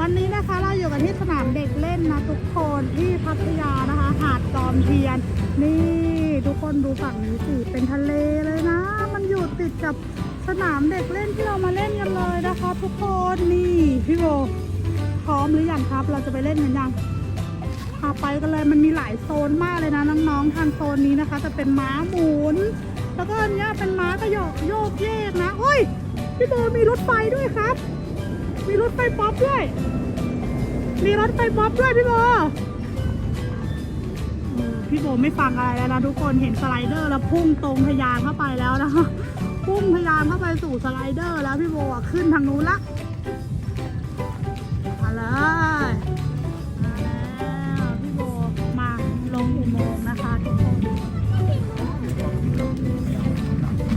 วันนี้นะคะเราอยู่กันที่สนามเด็กเล่นนะทุกคนที่พัทยานะคะ หาดจอมเทียน นี่ทุกคนดูฝั่งนี้สิเป็นทะเลเลยนะ มันอยู่ติดกับสนามเด็กเล่นที่เรามาเล่นกันเลยนะคะ ทุกคนนี่พี่โบพร้อมหรือยังครับ เราจะไปเล่นกันยังพาไปกันเลยมันมีหลายโซนมากเลยนะน้องๆทางโซนนี้นะคะ จะเป็นม้าหมุน แล้วก็เนี้ยเป็นม้าก็โยกโยกเยกนะโอ้ยพี่โบมีรถไฟด้วยครับ มีรถไฟป๊อปด้วย มีรถไฟป๊อปด้วยพี่โบพี่โบไม่ฟังอะไรแล้วนะทุกคนเห็นสไลเดอร์แล้วพุ่งตรงทะยานเข้าไปแล้วนะพุ่งทะยานเข้าไปสู่สไลเดอร์แล้วพี่โบอะขึ้นทางนู้นละมาเลยมาล้วพี่โบมาลงอุโมงค์นะคะทุกคน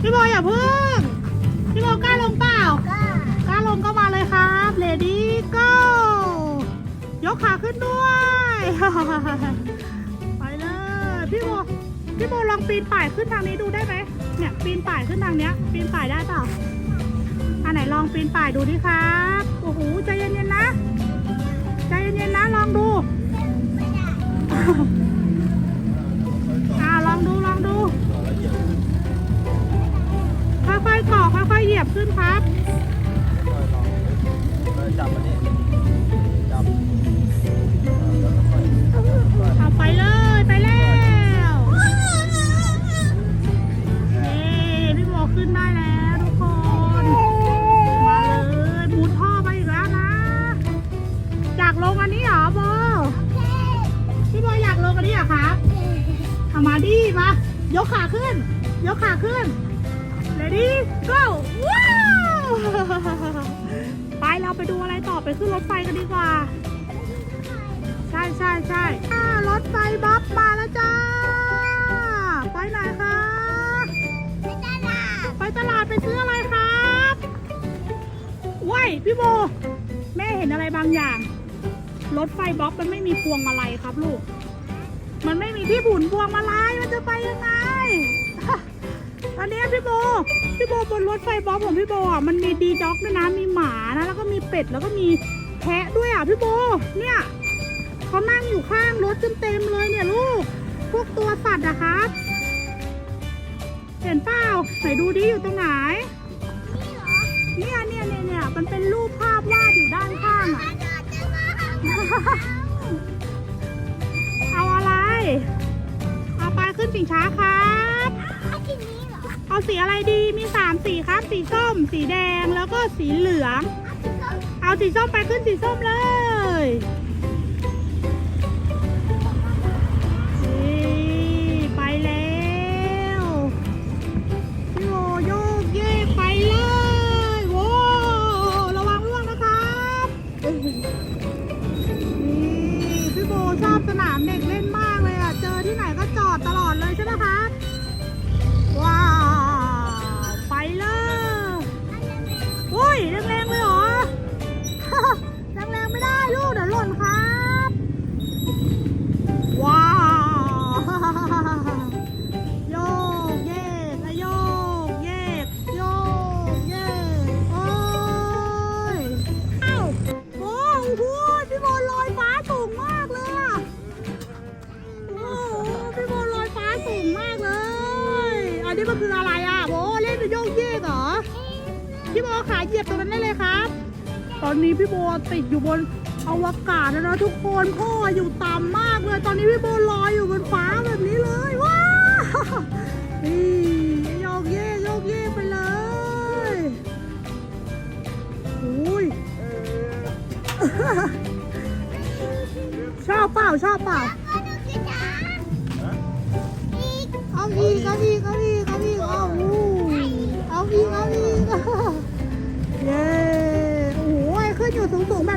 พี่โบอย่าพึ่ง ขึ้นด้วย ไปเลย พี่โบพี่โบลองปีนป่ายขึ้นทางนี้ดูได้ไหมเนี่ยปีนป่ายขึ้นทางเนี้ย ปีนป่ายได้เปล่าอันไหนลองปีนป่ายดูดิครับโอ้โหใจเย็นๆนะ ใจเย็นๆนะลองดู ขาขึ้น ยกขาขึ้น ready go ว้าวไปเราไปดูอะไรต่อไปขึ้นรถไฟกันดีกว่า ใช่ใช่ใช่อ่ารถไฟบัฟมาแล้วจ้า ไปไหนคะไปตลาดไปซื้ออะไรครับว้ายพี่โบ แม่เห็นอะไรบางอย่าง รถไฟบ๊อบมันไม่มีพวงมาลัยครับลูก มันไม่มีที่หมุนพวงมาลัยมันจะไปยังไง อันนี้พี่โบ พี่โบบนรถไฟบ๊อบของพี่โบอะมันมีดีด็อกด้วยนะมีหมานะแล้วก็มีเป็ดแล้วก็มีแพะด้วยอะพี่โบ เนี่ยเขานั่งอยู่ข้างรถเต็มๆเลยเนี่ยลูก พวกตัวสัตว์อะครับเห็นเปล่าไหนดูดิอยู่ตรงไหน เนี่ยเนี่ยเนี่ยเนี่ยมันเป็นรูปภาพวาดอยู่ด้านข้างอะเอาอะไร เอาไปขึ้นสิงช้าครับ เอาสีอะไรดีมีสามสีครับ สีส้ม สีแดงแล้วก็สีเหลือง เอาสีส้มไปขึ้นสีส้มเลย นนี้มันคืออะไรอะโบเล่นโยกเยกเหรอพี่โบขาเหยียบตรงนั้นได้เลยครับ ตอนนี้พี่โบติดอยู่บนอวกาศแล้วนะทุกคนพ่ออยู่ต่ำมากเลย ตอนนี้พี่โบลอยอยู่บนฟ้าแบบนี้เลยว้าวนี่โยกเยกโยกเยกไปเลยอุ้ยชอบเปล่าชอบเปล่า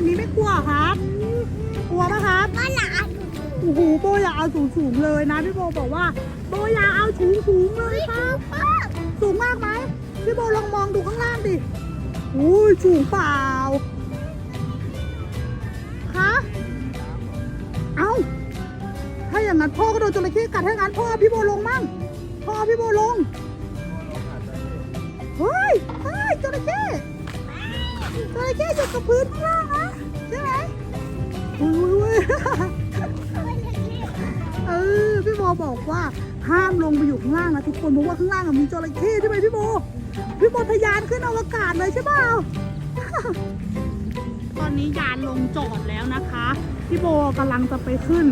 นี้ไม่กลัวครับ กลัวปะครับโอ้โหโบอยาเอาสูงๆเลยนะพี่โบบอกว่าโบอยาเอาสูงๆเลยครับ สูงมากไหมพี่โบลองมองดูข้างล่างดิอุ้ยสูงเปล่าคะเอาถ้าอย่างนั้นพ่อก็โดนจระเข้กัดถ้างั้นพ่อพี่โบลงมั่งพ่อพี่โบลงเฮ้ยเฮ้ยจระเข้ จระเข้อยู่กับพื้นข้างล่างนะใช่ไหมอุ้ยอุ้ยอุ้ยบอกว่าห้ามลงไปอยู่ข้างล่างนะทุกคนเพราะว่าข้างล่างอะมีจระเข้ใช่ไหมพี่โบพี่โบทะยานขึ้นอวกาศเลยใช่เปล่าตอนนี้ยานลงจอดแล้วนะคะ พี่โบกำลังจะไปขึ้น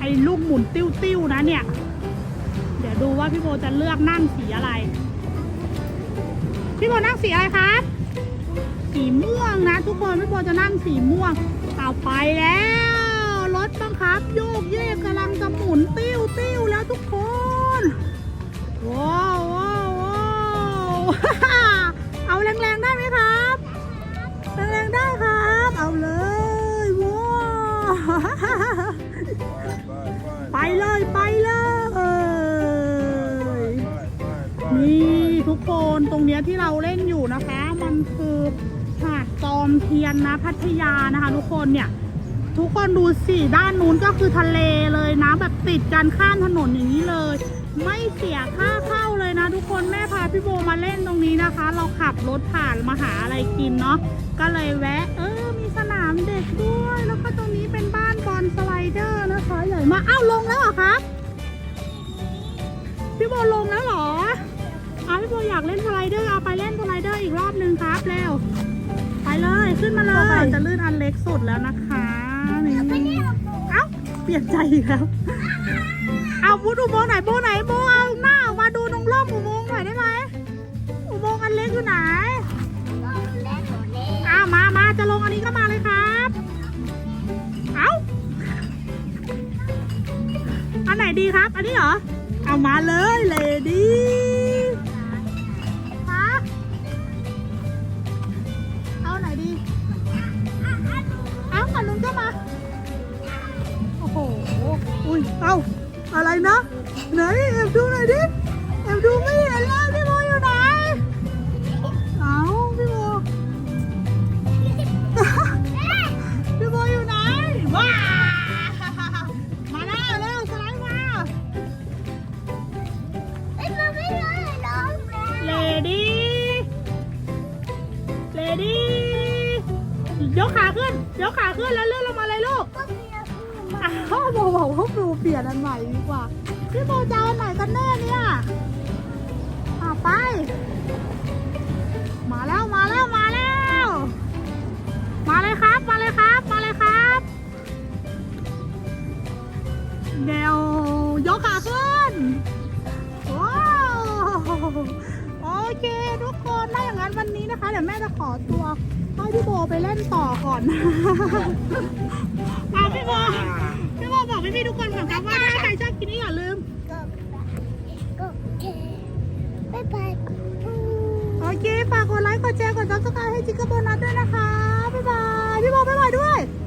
ไอ้ลูกหมุนติ้วๆนะเนี่ย เดี๋ยวดูว่าพี่โบจะเลือกนั่งสีอะไร พี่โบนั่งสีอะไรครับ สีม่วงนะ ทุกคนพี่โบจะนั่งสีม่วงเอาไปแล้ว รถบังคับโยกเยกกำลังจะหมุนติ้วติ้วแล้วทุกคนว้าวว้าวว้าวเอาแรงๆได้ไหมครับแรงๆได้ครับ เอาเลยว้าวไปเลยไปเลยนี่ทุกคนตรงเนี้ยที่เราเล่นอยู่นะคะ มันคือหาดจอ มเทียนนะพัทยานะคะทุกคนเนี่ย ทุกคนดูสิด้านนู้นก็คือทะเลเลยนะแบบติดกันข้ามถนนอย่างนี้เลย ไม่เสียค่าเข้าเลยนะ ทุกคนแม่พาพี่โบมาเล่นตรงนี้นะคะ เราขับรถผ่านมาหาอะไรกินเนาะก็เลยแวะ เออมีสนามเด็กด้วย แล้วก็ตรงนี้เป็นบ้านบอลสไลเดอร์นะคะใหญ่มาอ้าวลงแล้วเหรอครับพี่โบลงแล้วเหรอ มาเลยจะลื่นอันเล็กสุดแล้วนะคะนี่เอ้าเปลี่ยนใจอีกแล้วเอาพุดอุโมงค์ไหนโบไหนโบเอาหน้าออกมาดูตรงร่องอุโมงค์หน่อยได้ไหมอุโมงค์อันเล็กอยู่ไหนอ้ามามาจะลงอันนี้ก็มาเลยครับ เอาอันไหนดีครับ อันนี้เหรอ เอามาเลยเลยดีฮะเอาไหนดี เอาลุงก็มา โอ้โห อุ้ย เอาอะไรนะ ไหนแอบดูหน่อยดิแอบดู ยกขาขึ้นแล้วเลื่อนลงมาเลยลูกอ้าวโบบอกว่าโบเปลี่ยนอันใหม่ดีกว่าพี่โบจะเอาอันไหนกันแน่เนี่ยอะไป มาแล้วมาแล้วมาแล้ว มาเลยครับมาเลยครับมาเลยครับเดี๋ยวยกขา นั้นวันนี้นะคะเดี๋ยวแม่จะขอตัวให้พี่โบไปเล่นต่อก่อนเอาพี่โบพี่โบบอกพี่ๆทุกคนก่อนครับว่าถ้าใครชอบคลิปนี้อย่าลืม บ๊ายบายโอเคฝากกดไลค์กดแชร์กดซับสไครต์ให้จิ๊กเกอร์โบนัสด้วยนะคะ บ๊ายบาย พี่โบบ๊ายบายด้วยบ